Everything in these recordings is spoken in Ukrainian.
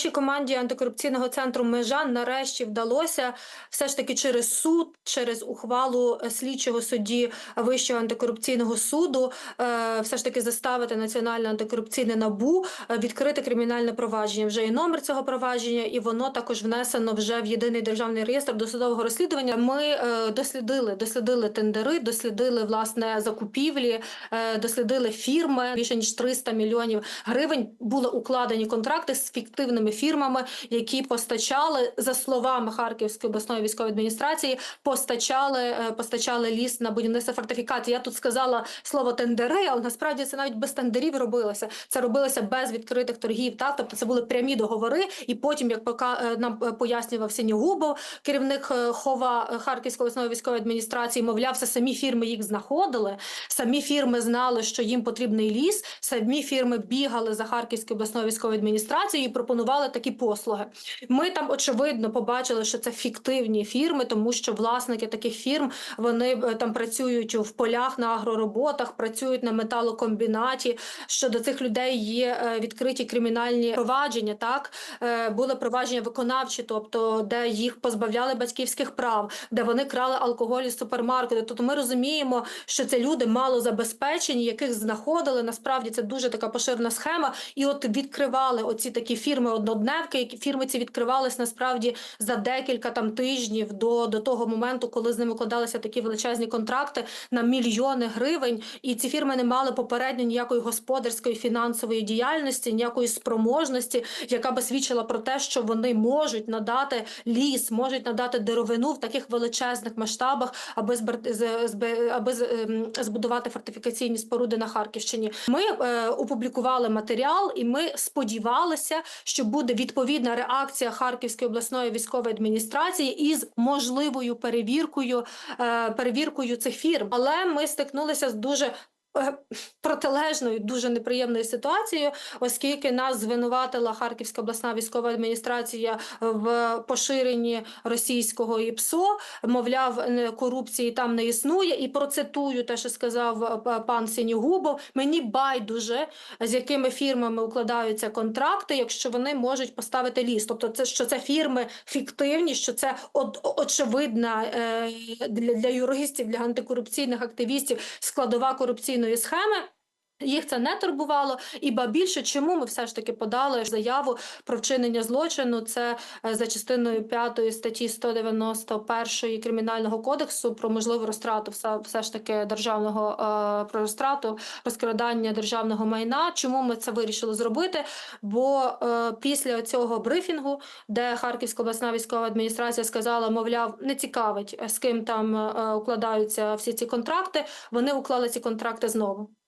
Нашій команді антикорупційного центру межа нарешті вдалося все ж таки через суд, через ухвалу е, слідчого судді Вищого антикорупційного суду, е, все ж таки заставити національне антикорупційне набу е, відкрити кримінальне провадження. Вже є номер цього провадження, і воно також внесено вже в єдиний державний реєстр досудового розслідування. Ми дослідили, дослідили тендери, дослідили власне закупівлі, дослідили фірми. Більше ніж 300 мільйонів гривень були укладені контракти з фіктивними фірмами, які постачали за словами Харківської обласної військової адміністрації, постачали, е, постачали ліс на будівництво фортифікації. Я тут сказала слово тендери, але насправді це навіть без тендерів робилося. Це робилося без відкритих торгів. Так, тобто це були прямі договори. І потім, як пока е, нам е, пояснював Синігубов, керівник хова Харківської обласної військової адміністрації, мовляв, це самі фірми їх знаходили. Самі фірми знали, що їм потрібний ліс. Самі фірми бігали за Харківською обласною військовою адміністрацією і пропонували такі послуги. Ми там очевидно побачили, що це фіктивні фірми, тому що власники таких фірм вони е, там працюють в полях на агророботах, працюють на металокомбінаті. Щодо цих людей є е, відкриті кримінальні провадження. Так Е, були провадження виконавчі, тобто де їх позбавляли батьківських прав, де вони крали алкоголь із супермаркету. Тобто ми розуміємо, що це люди малозабезпечені, яких знаходили. Насправді це дуже така поширена схема. І от відкривали оці такі фірми однодневки, які фірми ці відкривались насправді за декілька там тижнів до, до того моменту, коли з ними укладалися такі величезні контракти на мільйони гривень. І ці фірми не мали попередньо ніякої господарської фінансової діяльності, ніякої спроможності, яка би свідчила про те, що вони можуть надати ліс, можуть надати деревину в таких величезних масштабах, аби аби ем, збудувати фортифікаційні споруди на Харківщині. Ми е, опублікували матеріал, і ми сподівалися, що буде відповідна реакція Харківської обласної військової адміністрації із можливою перевіркою, е, перевіркою цих фірм. Але ми стикнулися з дуже протилежною, дуже неприємною ситуацією, оскільки нас звинуватила Харківська обласна військова адміністрація в поширенні російського ІПСО. Мовляв, корупції там не існує. І процитую те, що сказав е, пан Сінігубов. Мені байдуже, з якими фірмами укладаються контракти, якщо вони можуть поставити ліс. Тобто, це що це фірми фіктивні, що це от, очевидна е, для, юристів, для антикорупційних активістів складова корупційної схеми. Їх це не турбувало, і ба більше, чому ми все ж таки подали заяву про вчинення злочину. Це е, за частиною 5 статті 191 кримінального кодексу про можливу розтрату, все, все ж таки державного е, про розтрату, розкрадання державного майна. Чому ми це вирішили зробити? Бо е, після цього брифінгу, де Харківська обласна військова адміністрація сказала, мовляв, не цікавить, з ким там е, укладаються всі ці контракти. Вони уклали ці контракти знову.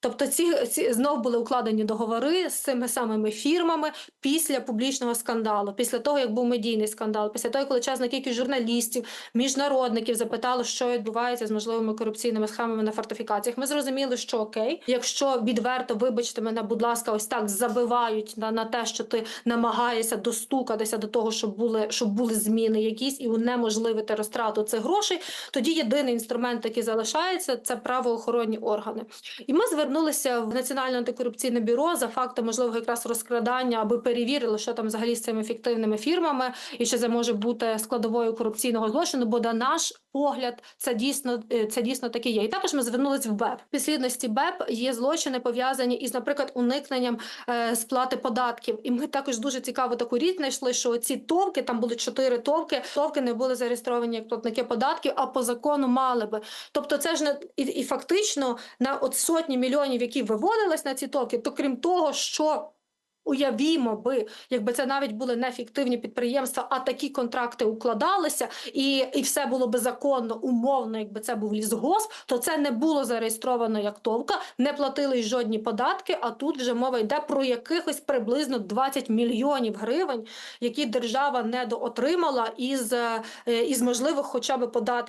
Тобто ці, ці знов були укладені договори з цими самими фірмами після публічного скандалу, після того як був медійний скандал, після того, як величезна кількість журналістів, міжнародників запитали, що відбувається з можливими корупційними схемами на фортифікаціях. Ми зрозуміли, що окей, якщо відверто, вибачте мене, будь ласка, ось так забивають на, на те, що ти намагаєшся достукатися до того, щоб були щоб були зміни якісь і унеможливити розтрату цих грошей. Тоді єдиний інструмент, який залишається, це правоохоронні органи. І ми звернулися в Національне антикорупційне бюро за фактом можливого якраз розкрадання, аби перевірили, що там взагалі з цими фіктивними фірмами, і що це може бути складовою корупційного злочину. Бо на наш погляд, це дійсно е, це дійсно таке є. І також ми звернулися в БЕП. Підслідності БЕП є злочини пов'язані із, наприклад, уникненням е, сплати податків. І ми також дуже цікаво таку річ знайшли, що ці товки там були чотири товки. Товки не були зареєстровані як платники податків, а по закону мали би. Тобто, це ж не і, і фактично на от сотні мільйонів, які виводились на ці товки, то крім того, що Уявімо би, якби це навіть були не фіктивні підприємства, а такі контракти укладалися, і, і все було би законно, умовно, якби це був лісгосп, то це не було зареєстровано як товка, не платили жодні податки. А тут вже мова йде про якихось приблизно 20 мільйонів гривень, які держава недоотримала із, е, із можливих хоча б податків.